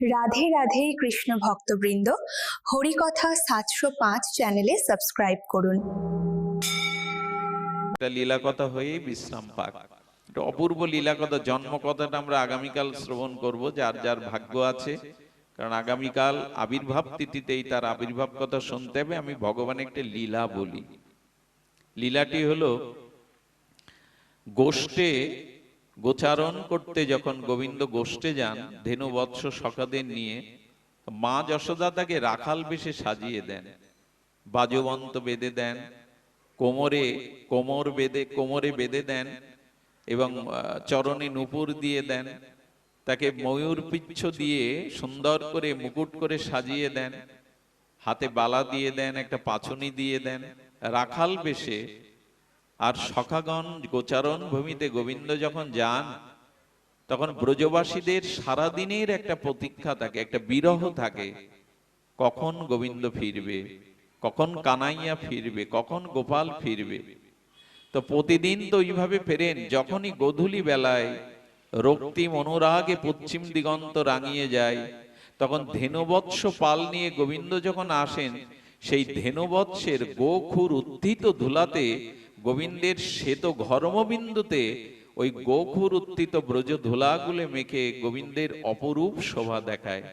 রাধে রাধে কৃষ্ণ ভক্তবৃন্দ, হরিকথা সাতশো পাঁচ চ্যানেলে সাবস্ক্রাইব করুন। লীলা কথা হয়েই বিশ্রাম পাক। অপূর্ব লীলা কথা জন্ম কথাটা আমরা আগামীকাল শ্রবণ করব, যার যার ভাগ্য আছে। কারণ আগামীকাল আবির্ভাব তিথিতেই তার আবির্ভাব কথা শুনতে হবে, আমি ভগবানের একটা লীলা বলি। লীলাটি হলো, গোষ্ঠে গোচারণ করতে যখন গোবিন্দ গোষ্ঠে যান ধেনু বৎস সখাদের নিয়ে মা যশোদা তাকে রাখাল বেশে সাজিয়ে দেন, বাজবন্ত বেঁধে দেন, কোমরে, কোমর বেঁধে, কোমরে বেঁধে দেন এবং চরণে নুপুর দিয়ে দেন, তাকে ময়ূর পিচ্ছ দিয়ে সুন্দর করে মুকুট করে সাজিয়ে দেন, হাতে বালা দিয়ে দেন, একটা পাছনি দিয়ে দেন, রাখাল বেশে আর সখাগণ গোচারণ ভূমিতে গোবিন্দ যখন যান, তখন ব্রজবাসীদের সারাদিনের একটা প্রতীক্ষা থাকে, একটা বিরহ থাকে। কখন গোবিন্দ ফিরবে? কখন কানাইয়া ফিরবে? কখন গোপাল ফিরবে? তো প্রতিদিন তো ওইভাবে ফেরেন, যখনই গোধূলি বেলায় রক্তিম অনুরাগে পশ্চিম দিগন্ত রাঙিয়ে যায়, তখন ধেনুবৎস পাল নিয়ে গোবিন্দ যখন আসেন, সেই ধেনুবৎসের গোখুর উত্থিত ধুলাতে গোবিন্দের শ্বেত ঘর্মবিন্দুতে ওই গোখুর উত্থিত ব্রজ ধুলাগুলে মেখে গোবিন্দের অপরূপ শোভা দেখায়।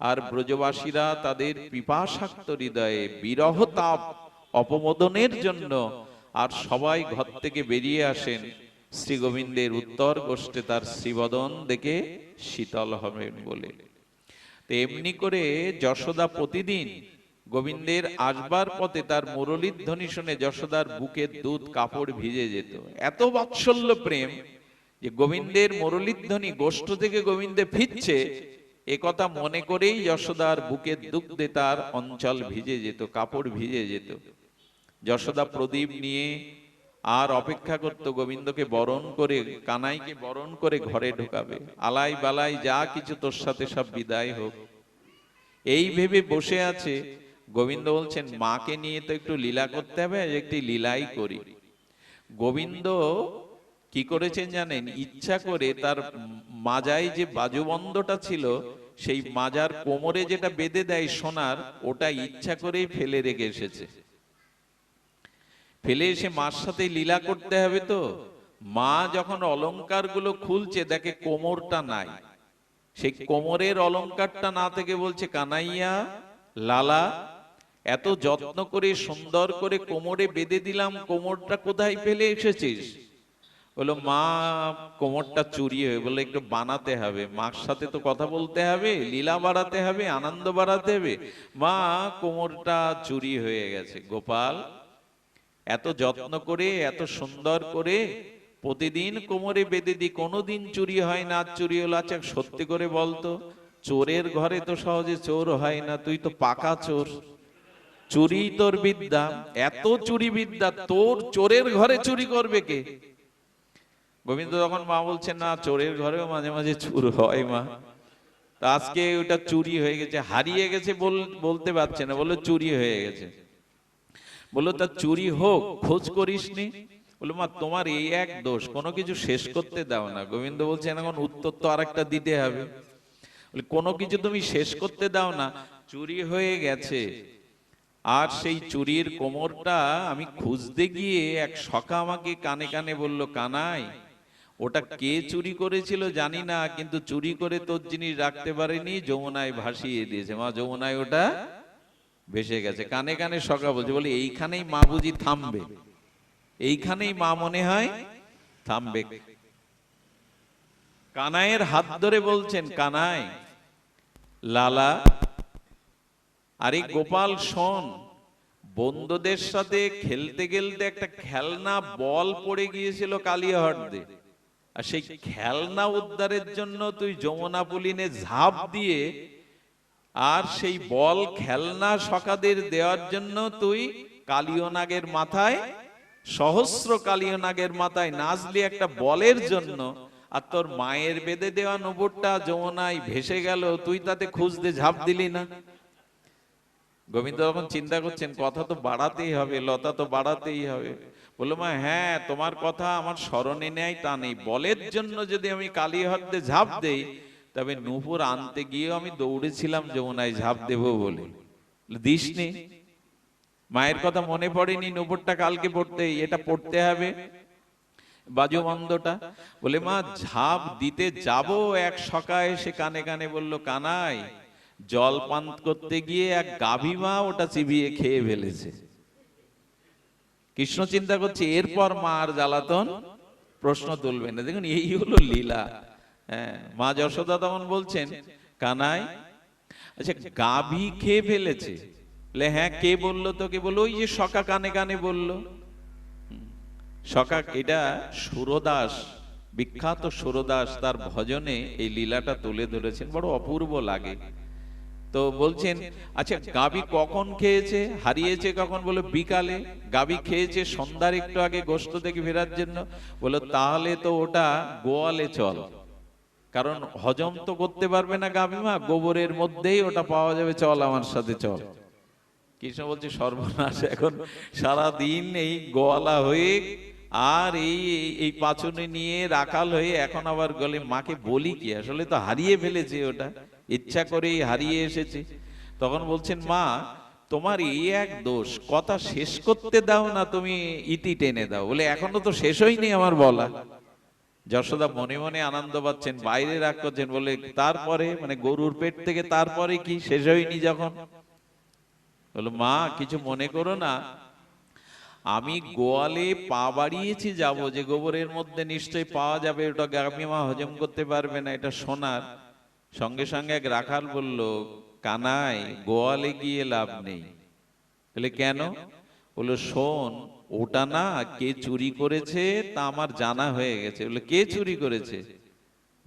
আর ব্রজবাসীরা তাদের পিপাসাক্ত হৃদয়ে বিরহ তাপ অপমোদনের জন্য আর সবাই ঘর থেকে বেরিয়ে আসেন। শ্রী গোবিন্দের উত্তর গোষ্ঠে তার শ্রীবদন দেখে শীতল হবেন বলে। তো এমনি করে যশোদা প্রতিদিন গোবিন্দের আসবার পথে তার মুরলীর ধ্বনি শুনে যশোদার বুকের দুধ কাপড় ভিজে যেত। এত বাৎসল্য প্রেম যে গোবিন্দের মুরলীর ধ্বনি গোষ্ঠ থেকে গোবিন্দে ফিরছে এ কথা মনে করেই যশোদার বুকের দুগ্ধে তার অঞ্চল ভিজে যেত কাপড় ভিজে যেত। যশোদা প্রদীপ নিয়ে আর অপেক্ষা করত গোবিন্দকে বরণ করে কানাইকে বরণ করে ঘরে ঢোকাবে। আলাই বালাই যা কিছু তোর সাথে সব বিদায় হোক। এই ভেবে বসে আছে গোবিন্দ বলছেন, মাকে নিয়ে তো একটু লীলা করতে হবে একটি লীলাই করি। গোবিন্দ কি করেছেন জানেন? ইচ্ছা করে তার মাজায় যে বাজুবন্ধটা ছিল, সেই মাজার কোমরে যেটা বেঁধে দেয় সোনার, ওটা ইচ্ছা করেই ফেলে রেখে এসেছে। ফেলে এসে মার সাথে লীলা করতে হবে তো। মা যখন অলংকারগুলো খুলছে, দেখে কোমরটা নাই। সেই কোমরের অলংকারটা না থেকে বলছে, কানাইয়া, লালা এত যত্ন করে সুন্দর করে কোমরে বেঁধে দিলাম, কোমরটা কোথায় ফেলে এসেছিস? বলল, মা, কোমরটা চুরি হয়ে বলে একটু বানাতে হবে, মার সাথে তো কথা বলতে হবে, লীলা বাড়াতে হবে, আনন্দ বাড়াতে হবে। মা, কোমরটা চুরি হয়ে গেছে, গোপাল। এত যত্ন করে, এত সুন্দর করে প্রতিদিন কোমরে বেঁধে দি, কোনোদিন চুরি হয় না, চুরি হলো আচ্ছা সত্যি করে বলতো, চোরের ঘরে তো সহজে চোর হয় না, তুই তো পাকা চোর। চুরি তোর বিদ্যা, এত চুরি বিদ্যা, তোর চোরের ঘরে চুরি করবে কে? গোবিন্দ তখন মা বলছেন, না, চোরের ঘরেও মাঝে মাঝে চুর হয় মা। তা আজকে ওটা চুরি হয়ে গেছে, হারিয়ে গেছে বল- বলতে পারছে না, বলল চুরি হয়ে গেছে। বলল, তা চুরি হোক, খোঁজ করিসনি বলল, মা, তোমার এই এক দোষ, কোনো কিছু শেষ করতে দাও না। গোবিন্দ বলছেন এখন উত্তর তো আরেকটা দিতে হবে। কোনো কিছু তুমি শেষ করতে দাও না, চুরি হয়ে গেছে। আর সেই চুরির কোমরটা আমি খুঁজতে গিয়ে এক সখা আমাকে কানে কানে বলল, কানাই, ওটা কে চুরি করেছিল জানি না, কিন্তু চুরি করে তোর জিনিস রাখতে পারেনি, যমুনায় ভাসিয়ে দিয়েছে। মা, যমুনায় ওটা ভেসে গেছে। কানে কানে সখা বলছে, বলে এইখানেই মা বুঝি থামবে। এইখানেই মা মনে হয় থামবে। কানাইয়ের হাত ধরে বলছেন, কানাই, লালা আরে গোপাল শোন, বন্ধুদের সাথে খেলতে খেলতে একটা খেলনা বল পড়ে গিয়েছিল কালিয়াহটে আর সেই খেলনা উদ্ধারের জন্য তুই যমুনা পুলিনে ঝাঁপ দিয়ে আর সেই বল খেলনা সকাদের দেওয়ার জন্য তুই কালিয়নাগের মাথায়, সহস্র কালিয়নাগের মাথায় নাচলি একটা বলের জন্য। আর তোর মায়ের বেঁধে দেওয়া নবরটা যমুনায় ভেসে গেল, তুই তাতে খুঁজতে ঝাঁপ দিলি না। গোবিন্দ তখন চিন্তা করছেন, কথা তো বাড়াতেই হবে, লতা তো বাড়াতেই হবে। বলল, মা হ্যাঁ তোমার কথা আমার স্মরণে নেয় তা নেই। বলের জন্য যদি আমি কালী কালীহদ্দে ঝাঁপ দেই, তবে নূপুর আনতে গিয়েও আমি দৌড়েছিলাম যমুনায় ঝাঁপ দেবো বলে। দিসনি। মায়ের কথা মনে পড়েনি নূপুরটা কালকে পড়তে, এটা পড়তে হবে। বাজুমন্দটা বলে মা, ঝাঁপ দিতে যাব এক সকায়? সে কানে কানে বলল, কানাই জল পান করতে গিয়ে এক গাভী মা ওটা চিবিয়ে খেয়ে ফেলেছে। কৃষ্ণ চিন্তা করছে, এরপর মা আর জ্বালাতন প্রশ্ন তুলবে না। দেখুন, এই হলো লীলা। হ্যাঁ মা যশোদা তখন বলছেন, কানাই আচ্ছা গাভী খেয়ে ফেলেছে। হ্যাঁ কে বলল তোকে? বলল ওই যে সকা কানে কানে বলল। সকা এটা সুরদাস, বিখ্যাত সুরদাস, তার ভজনে এই লীলাটা তুলে ধরেছেন। বড় অপূর্ব লাগে। তো বলছেন আচ্ছা গাবি কখন খেয়েছে? হারিয়েছে কখন? বলো, বিকালে। গাবি খেয়েছে সন্ধ্যার একটু আগে গোস্ত থেকে ফেরার জন্য। বলো, তাহলে তো ওটা গোয়ালে চল। কারণ হজম তো করতে পারবে না গাবিমা গোবরের মধ্যেই ওটা পাওয়া যাবে। চল আমার সাথে, চল। কৃষ্ণ বলছে, সর্বনাশ, এখন সারা দিন এই গোয়ালা হয়ে আর এই এই- এই পাচনে নিয়ে রাখাল হয়ে এখন আবার গলে মাকে বলি কি? আসলে তো হারিয়ে ফেলেছে ওটা। ইচ্ছা করেই হারিয়ে এসেছে। তখন বলছেন, মা, তোমার এই এক দোষ, কথা শেষ করতে দাও না, তুমি ইতি টেনে দাও। বলে, এখনও তো শেষ হয়নি আমার বলা। যশোদা মনে মনে আনন্দ পাচ্ছেন, বাইরে রাগ করছেন, বলে, তারপরে মানে গরুর পেট থেকে তারপরে কি শেষ হয়নি যখন? বলো, মা, কিছু মনে করো না। আমি গোয়ালে পা বাড়িয়েছি যাব, যে গোবরের মধ্যে নিশ্চয়ই পাওয়া যাবে ওটা গামি মা হজম করতে পারবে না, এটা সোনার। সঙ্গে সঙ্গে এক রাখাল বলল, কানাই, গোয়ালে গিয়ে লাভ নেই। বলে, কেন? বলল, শোন, ওটা না কে চুরি করেছে তা আমার জানা হয়ে গেছে। বলে কে চুরি করেছে?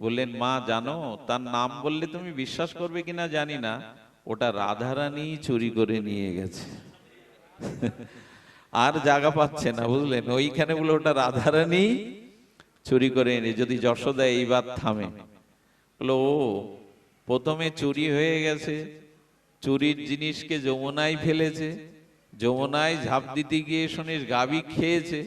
বললেন, মা, জানো, তার নাম বললে তুমি বিশ্বাস করবে কিনা জানি না, ওটা রাধারানী চুরি করে নিয়ে গেছে। আর জায়গা পাচ্ছে না, বুঝলেন? ওইখানে বলে, ওটা রাধারানী চুরি করে এনে যদি যশোদা এইবার থামে। বলো ও, প্রথমে চুরি হয়ে গেছে। চুরির জিনিসকে যমুনায় ফেলেছে। যমুনায় ঝাঁপ দিতে গিয়ে শুনিস গাবি খেয়েছে।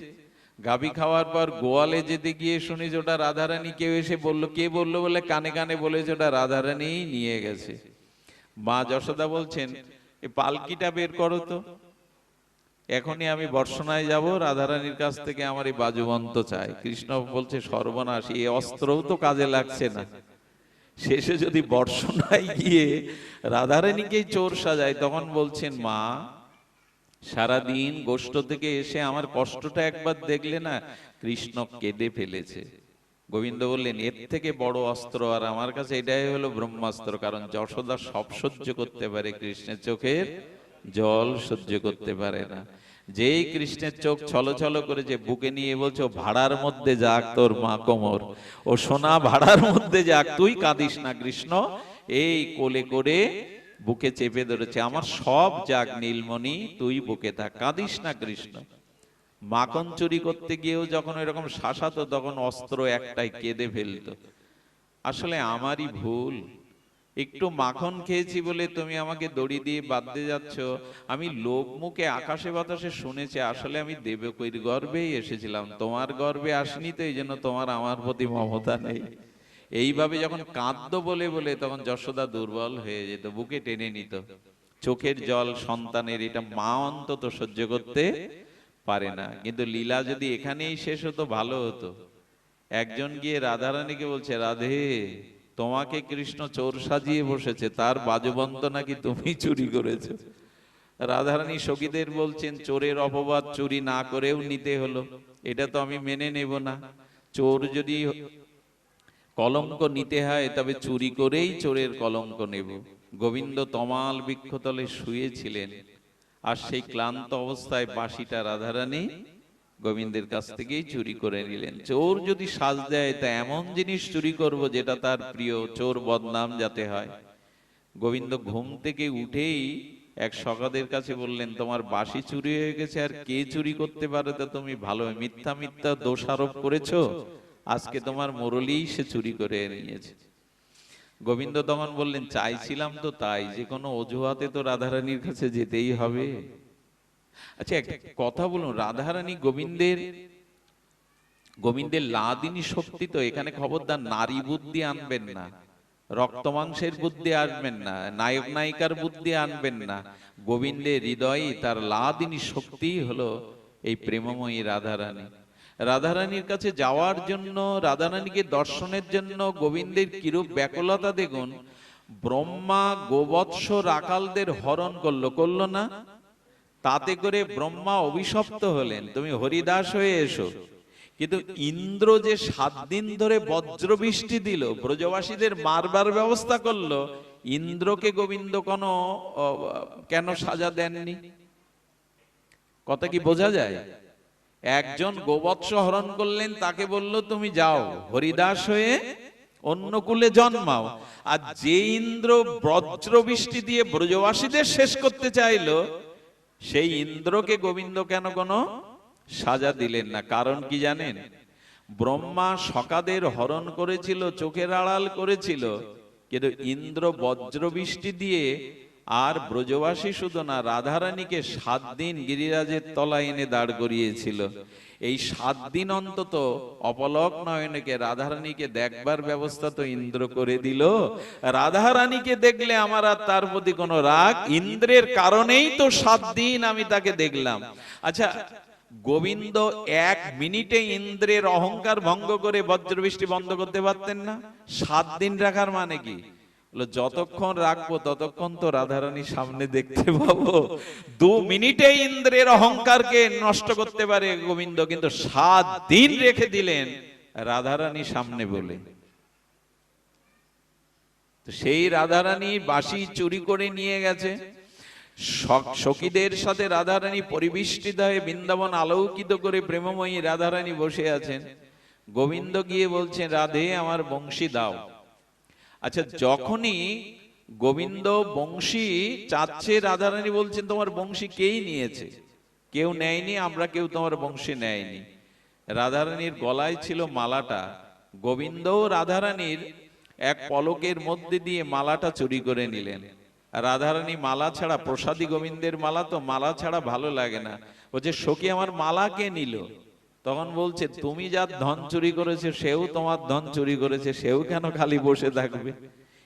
গাবি খাওয়ার পর গোয়ালে যেতে গিয়ে শুনিস ওটা রাধারানী। কেউ এসে বলল, কে বলল বলে কানে কানে বলেছে ওটা রাধারানী নিয়ে গেছে। মা যশোদা বলছেন, এ পালকিটা বের করো তো। এখনই আমি বর্ষণায় যাব, রাধারানীর কাছ থেকে আমার এই বাজুবন্ত চাই। কৃষ্ণ বলছে, সর্বনাশ, এই অস্ত্রও তো কাজে লাগছে না। শেষে যদি বর্ষণায় গিয়ে রাধারানীকেই চোর সাজায় তখন বলছেন মা সারাদিন গোষ্ঠ থেকে এসে আমার কষ্টটা একবার দেখলে না কৃষ্ণ কেঁদে ফেলেছে। গোবিন্দ বললেন এর থেকে বড় অস্ত্র আর আমার কাছে এটাই হলো ব্রহ্মাস্ত্র কারণ যশোদা সব সহ্য করতে পারে কৃষ্ণের চোখের জল সহ্য করতে পারে না। যেই কৃষ্ণের চোখ ছলছল করেছে বুকে নিয়ে বলছো ভাড়ার মধ্যে যাক তোর মা কোমর। ও সোনা ভাড়ার মধ্যে যাক, তুই কাঁদিস না কৃষ্ণ। এই কোলে করে বুকে চেপে ধরেছে, আমার সব যাক নীলমণি, তুই বুকে থাক, কাঁদিস না কৃষ্ণ। মাখন চুরি করতে গিয়েও যখন এরকম শাসাতো, তখন অস্ত্র একটাই কেঁদে ফেলতো। আসলে আমারই ভুল। একটু মাখন খেয়েছি বলে তুমি আমাকে দড়ি দিয়ে বাঁধতে যাচ্ছ। আমি লোক মুখে, আকাশে বাতাসে শুনেছি, আসলে আমি দেবকীর গর্বেই এসেছিলাম। তোমার গর্বে আসিনি তো, এই জন্য তোমার আমার প্রতি মমতা নেই। এইভাবে যখন কাঁদ্য বলে বলে, তখন যশোদা দুর্বল হয়ে যেত, বুকে টেনে নিত। চোখের জল সন্তানের, এটা মা অন্তত সহ্য করতে পারে না। কিন্তু লীলা যদি এখানেই শেষ হতো, ভালো হতো। একজন গিয়ে রাধারানীকে বলছে, রাধে তোমাকে কৃষ্ণ চোর সাজিয়ে বসেছে, তার বাজবন্ত নাকি তুমি চুরি করেছ? রাধারানী সখীদের বলছেন, চোরের অপবাদ চুরি না করেও নিতে হলো, এটা তো আমি মেনে নেব না। চোর যদি কলঙ্ক নিতে হয়, তবে চুরি করেই চোরের কলঙ্ক নেব। গোবিন্দ তমাল বৃক্ষতলে শুয়েছিলেন, আর সেই ক্লান্ত অবস্থায় বাঁশিটা রাধারানী গোবিন্দের কাছ থেকেই চুরি করে নিলেন। চোর যদি সাজ দেয়, তা এমন জিনিস চুরি করব যেটা তার প্রিয় চোর বদনাম যাতে হয়। গোবিন্দ ঘুম থেকে উঠেই এক সকাদের কাছে বললেন, তোমার বাসি চুরি হয়ে গেছে, আর কে চুরি করতে পারে তা তুমি ভালো মিথ্যা মিথ্যা দোষারোপ করেছ। আজকে তোমার মুরলি সে চুরি করে নিয়েছে। গোবিন্দ তখন বললেন, চাইছিলাম তো তাই, যে কোনো অজুহাতে তো রাধারানীর কাছে যেতেই হবে। আচ্ছা একটা কথা বলুন, রাধারানী গোবিন্দের গোবিন্দের লাদিনী শক্তি তো এখানে খবরদার, নারী বুদ্ধি আনবেন না রক্তমাংসের বুদ্ধি আনবেন না, নায়ক নায়িকার বুদ্ধি আনবেন না, গোবিন্দের হৃদয়ে তার লাদিনী শক্তি হলো এই প্রেমময়ী রাধারানী। রাধারানীর কাছে যাওয়ার জন্য, রাধারানীকে দর্শনের জন্য গোবিন্দের কিরূপ ব্যাকুলতা দেখুন, ব্রহ্মা গোবৎস রাকালদের হরণ করল করল না? তাতে করে ব্রহ্মা অভিশপ্ত হলেন। তুমি হরিদাস হয়ে এসো। কিন্তু ইন্দ্র যে সাত দিন ধরে বজ্রবৃষ্টি দিল, ব্রজবাসীদের মারবার ব্যবস্থা করল, ইন্দ্রকে গোবিন্দ কোনো কেন সাজা দেননি? কথা কি বোঝা যায়? একজন গোবৎস হরণ করলেন, তাকে বলল, তুমি যাও, হরিদাস হয়ে অন্য কুলে জন্মাও। আর যে ইন্দ্র বজ্রবৃষ্টি দিয়ে ব্রজবাসীদের শেষ করতে চাইলো সেই ইন্দ্রকে গোবিন্দ কেন কোনো সাজা দিলেন না? কারণ কি জানেন? ব্রহ্মা সকাদের হরণ করেছিল, চোখের আড়াল করেছিল, কিন্তু ইন্দ্র বজ্রবৃষ্টি দিয়ে আর ব্রজবাসী শুধু না, রাধারানীকে সাত দিন গিরিরাজের তলায় এনে দাঁড় করিয়েছিল। এই সাত দিন অন্তত অপলক নয়নকে, রাধারানীকে দেখবার ব্যবস্থা তো ইন্দ্র করে দিল। রাধারানীকে দেখলে আমার আর তার প্রতি কোনো রাগ, ইন্দ্রের কারণেই তো সাত দিন আমি তাকে দেখলাম। আচ্ছা গোবিন্দ এক মিনিটে ইন্দ্রের অহংকার ভঙ্গ করে বজ্রবৃষ্টি বন্ধ করতে পারতেন না? সাত দিন রাখার মানে কি? যতক্ষণ রাখব, ততক্ষণ তো রাধারানী সামনে দেখতে পাবো। দু মিনিটে ইন্দ্রের অহংকারকে নষ্ট করতে পারে গোবিন্দ, কিন্তু সাত দিন রেখে দিলেন রাধারানী সামনে বলে। সেই রাধারানী বাসি চুরি করে নিয়ে গেছে। সখীদের সাথে রাধারানী পরিবেষ্টিত হয়ে বৃন্দাবন আলোকিত করে প্রেমময়ী রাধারানী বসে আছেন। গোবিন্দ গিয়ে বলছেন, রাধে, আমার বংশী দাও। আচ্ছা যখনই গোবিন্দ বংশী চাচ্ছে রাধারানী বলছেন, তোমার বংশী কেই নিয়েছে? কেউ নেয়নি, আমরা কেউ তোমার বংশী নেয়নি। রাধারানীর গলায় ছিল মালাটা। গোবিন্দও রাধারানীর এক পলকের মধ্যে দিয়ে মালাটা চুরি করে নিলেন। রাধারানী মালা ছাড়া, প্রসাদী গোবিন্দের মালা তো মালা ছাড়া ভালো লাগে না। বলছে, সখী, আমার মালা কে নিল? তখন বলছে, তুমি যার ধন চুরি করেছে, সেও তোমার ধন চুরি করেছে, সেও কেন খালি বসে থাকবে?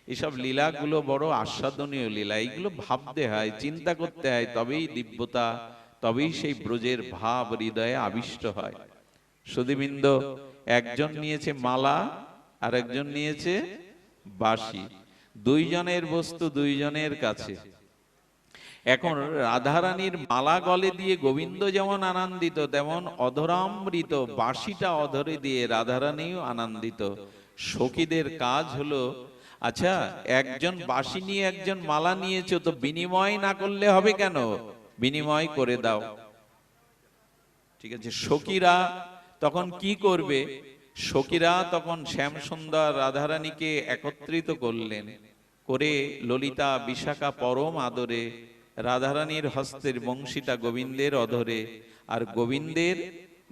এসব লীলাগুলো বড় আস্বাদনীয় লীলা। এইগুলো ভাবতে হয়, চিন্তা করতে হয়, তবেই দিব্যতা, তবেই সেই ব্রজের ভাব, হৃদয়ে আবিষ্ট হয়। সুদীবৃন্দ একজন নিয়েছে মালা আর একজন নিয়েছে বাসি দুইজনের বস্তু দুইজনের কাছে। এখন রাধারানীর মালা গলে দিয়ে গোবিন্দ যেমন আনন্দিত, তেমন অধরামৃত বাঁশিটা অধরে দিয়ে রাধারানীও আনন্দিত। সখীদের কাজ হলো আচ্ছা একজন বাঁশি নিয়ে একজন মালা নিয়েছো তো বিনিময় না করলে হবে কেন? বিনিময় করে দাও। ঠিক আছে, সখীরা তখন কি করবে? সখীরা তখন শ্যামসুন্দর রাধারানীকে একত্রিত করলেন, করে ললিতা বিশাখা পরম আদরে রাধারানীর হস্তের বংশীটা গোবিন্দের অধরে আর গোবিন্দের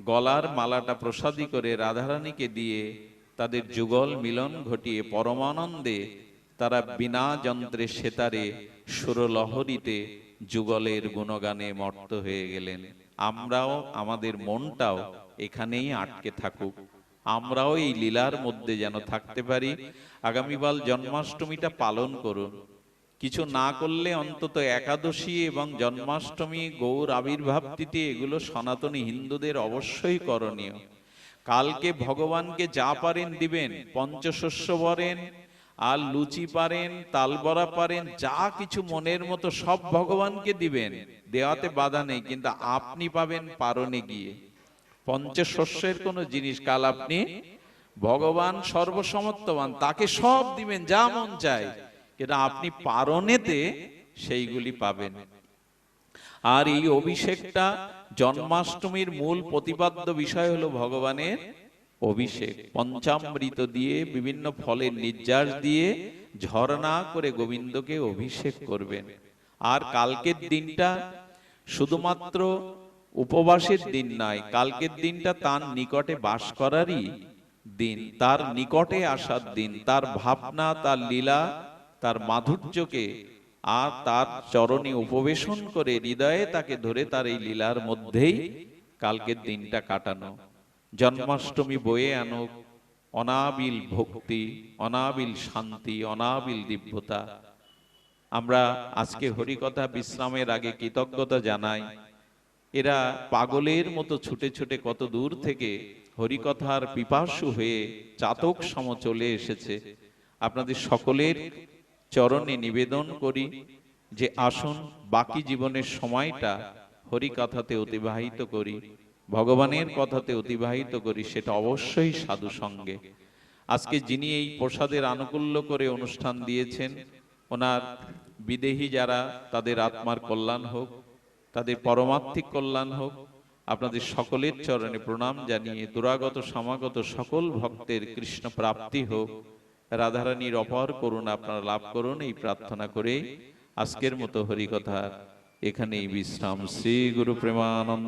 গলার মালাটা প্রসাদী করে রাধারানীকে দিয়ে তাদের যুগল মিলন ঘটিয়ে পরমানন্দে তারা বিনা যন্ত্রে সেতারে সুরলহরীতে যুগলের গুণগানে মর্ত হয়ে গেলেন। আমরাও আমাদের মনটাও এখানেই আটকে থাকুক। আমরাও এই লীলার মধ্যে যেন থাকতে পারি। আগামীকাল জন্মাষ্টমীটা পালন করুন। কিছু না করলে অন্তত একাদশী এবং জন্মাষ্টমী গৌর আবির্ভাব তিথি এগুলো সনাতনী হিন্দুদের অবশ্যই করণীয়। কালকে ভগবানকে যা পারেন দিবেন, পঞ্চশস্য বরেন আর লুচি পারেন তালবরা পারেন, যা কিছু মনের মতো সব ভগবানকে দিবেন, দেওয়াতে বাধা নেই, কিন্তু আপনি পাবেন পারণে গিয়ে। পঞ্চশস্যের কোন জিনিস কাল আপনি ভগবান সর্বসমর্থবান, তাকে সব দিবেন, যা মন চায়। কিন্তু আপনি পারণেতে সেইগুলি পাবেন। আর এই অভিষেকটা জন্মাষ্টমীর মূল প্রতিপাদ্য বিষয় হলো ভগবানের অভিষেক। পঞ্চামৃত দিয়ে, বিভিন্ন ফলের নির্যাস দিয়ে, ঝর্ণা করে গোবিন্দকে অভিষেক করবেন। আর কালকের দিনটা শুধুমাত্র উপবাসের দিন নয়, কালকের দিনটা তার নিকটে বাস করারই দিন, তার নিকটে আসার দিন, তার ভাবনা, তার লীলা তার মাধুর্যকে আর তার চরণে উপবেশন করে হৃদয়ে তাকে ধরে তার এই লীলার মধ্যেই কালকের দিনটা কাটানো। জন্মাষ্টমী বয়ে আনুক, অনাবিল ভক্তি, অনাবিল শান্তি, অনাবিল দিব্যতা। আমরা আজকে হরিকথা বিশ্রামের আগে কৃতজ্ঞতা জানাই, এরা পাগলের মতো ছুটে ছুটে কত দূর থেকে হরিকথার পিপাসু হয়ে চাতক সম চলে এসেছে। আপনাদের সকলের চরণে নিবেদন করি যে আসুন বাকি জীবনের সময়টা হরিকথাতে অতিবাহিত করি, ভগবানের কথাতে অতিবাহিত করি, সেটা অবশ্যই সাধু সঙ্গে। আজকে যিনি এই প্রসাদের আনুকূল্য করে অনুষ্ঠান দিয়েছেন, ওনার বিদেহী যারা, তাদের আত্মার কল্যাণ হোক, তাদের পরমাত্মিক কল্যাণ হোক, আপনাদের সকলের চরণে প্রণাম জানিয়ে দুরাগত, সমাগত সকল ভক্তের কৃষ্ণ প্রাপ্তি হোক। রাধারানীর অপার করুন আপনারা লাভ করুন, এই প্রার্থনা করে আজকের মতো হরিকথা এখানেই বিশ্রাম। শ্রী গুরু প্রেমানন্দ।